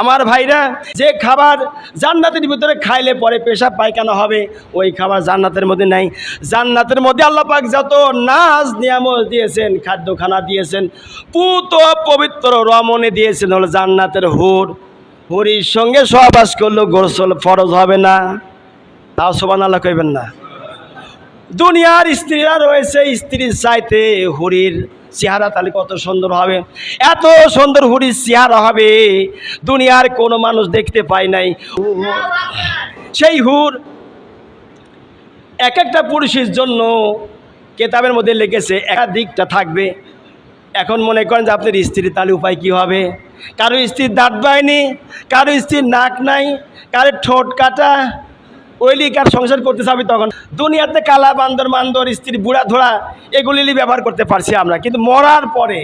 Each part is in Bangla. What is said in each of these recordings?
আমার ভাইরা, যে খাবার জান্নাতের ভিতরে খাইলে পরে পেশাব পায়খানা হবে, ওই খাবার জান্নাতের মধ্যে নাই। জান্নাতের মধ্যে আল্লাহ পাক যত নাজ, নিয়ামত দিয়েছেন, খাদ্যখানা দিয়েছেন, পুত পবিত্র রমণে দিয়েছেন হলো জান্নাতের হুর। হুরির সঙ্গে সহবাস করলেও গোসল ফরজ হবে না। তাও সোবান আল্লাহ কইবেন না। দুনিয়ার স্ত্রীরা রয়েছে, স্ত্রীর চাইতে হুরির চেহারা তাহলে কত সুন্দর হবে? এত সুন্দর হুরির চেহারা হবে। দুনিয়ার কোনো মানুষ দেখতে পায় নাই। সেই হুর এক একটা পুরুষের জন্য কেতাবের মধ্যে লেগেছে একাধিকটা থাকবে। এখন মনে করেন যে আপনার স্ত্রীর তাহলে উপায় কি হবে? কারও স্ত্রীর দাঁত বাইনি কারও স্ত্রীর নাক নাই, কারও ঠোঁট কাটা ওইলি কার সংসার করতে চাবি তখন। দুনিয়াতে কালা বান্দর, মান্দর, স্ত্রী, বুড়া, ধোড়া, এগুলি ব্যবহার করতে পারছি আমরা। কিন্তু মরার পরে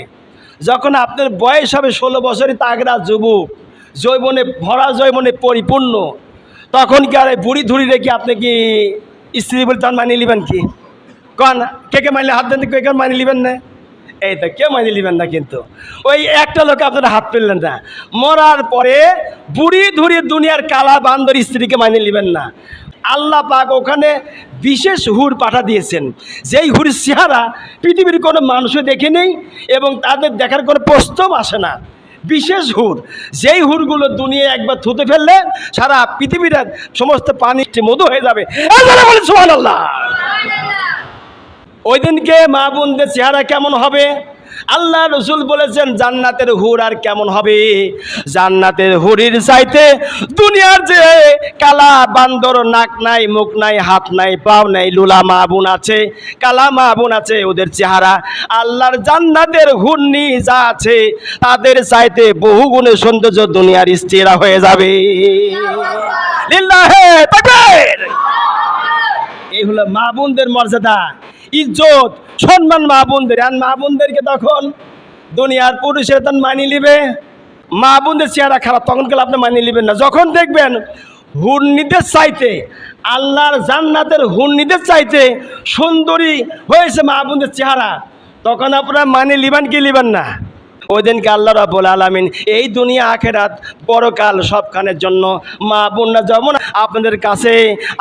যখন আপনার বয়স হবে ষোলো বছরই তাগড়া যুবক জৈবনে ভরা জৈবনে পরিপূর্ণ, তখন কি আর এই বুড়ি ধুড়ি রেখে আপনি কি স্ত্রী বলে তখন মানিয়ে নেবেন কি? কন, কে কে মানলে হাত দেন কে কে মানিয়ে নেবেন না? এই তো, কেউ মানিয়ে নেবেন না কিন্তু। ওই একটা লোক আপনারা হাত পেলেন না। মরার পরে বুড়ি ধুড়ি দুনিয়ার কালা বান্দর স্ত্রীকে মানিয়ে নেবেন না। আল্লাহ পাক ওখানে বিশেষ হুর পাঠা দিয়েছেন। যেই হুর চেহারা পৃথিবীর কোনো মানুষও দেখে নেই এবং তাদের দেখার কোনো প্রস্তাব আসে না। বিশেষ হুর। যেই হুরগুলো দুনিয়া একবার থুতে ফেললে সারা পৃথিবীর সমস্ত পানি মধু হয়ে যাবে। আল্লাহ ওই দিনকে মা বোনদের চেহারা কেমন হবে? আল্লাহ রসুল বলেছেন, জান্নাতের হুর আর কেমন হবে? জান্নাতের হুরির চাইতে দুনিয়ার যে কালা বান্দর, নাক নাই, মুখ নাই, হাত নাই, পাও নাই, লুলা মা বোন আছে, কালা মা বোন আছে, ওদের চেহারা আল্লাহর জান্নাতের হুরনি যা আছে, তাদের চাইতে বহু গুণে সৌন্দর্য দুনিয়ার স্ত্রীরা হয়ে যাবে। এই হলো মা বোনদের মর্যাদা। ইজ্জত, সম্মান মা বোনদের। আর মা বোনদেরকে তখন দুনিয়ার পুরুষের তখন মানিয়ে নিবে, মা বোনদের চেহারা খারাপ, তখন গেলে আপনি মানিয়ে নেবেন না। যখন দেখবেন হুর্নিদের চাইতে, আল্লাহর জান্নাতের হুর্নিদের চাইতে সুন্দরী হয়েছে মা বোনদের চেহারা, তখন আপনারা মানিয়ে লিবেন কি লিবেন না? ওই দিনকে আল্লাহ রাবুল আলমিন, এই দুনিয়া আখেরাত পরকাল সবখানের জন্য মা বোনরা যেমন আপনাদের কাছে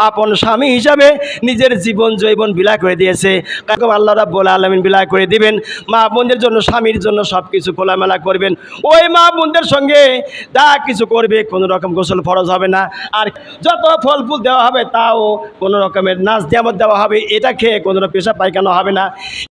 আপন স্বামী হিসাবে নিজের জীবন জৈবন বিলা করে দিয়েছে। কারণ আল্লাহ রাবুল আলমিন বিলা করে দিবেন, মা বোনদের জন্য, স্বামীর জন্য সব কিছু খোলামেলা করবেন। ওই মা বোনদের সঙ্গে যা কিছু করবে, কোনো রকম গোসল ফরজ হবে না। আর যত ফল ফুল দেওয়া হবে, তাও কোনো রকমের নাচ দেওয়া দেওয়া হবে, এটা খেয়ে কোনো পেশা পায়খানা হবে না।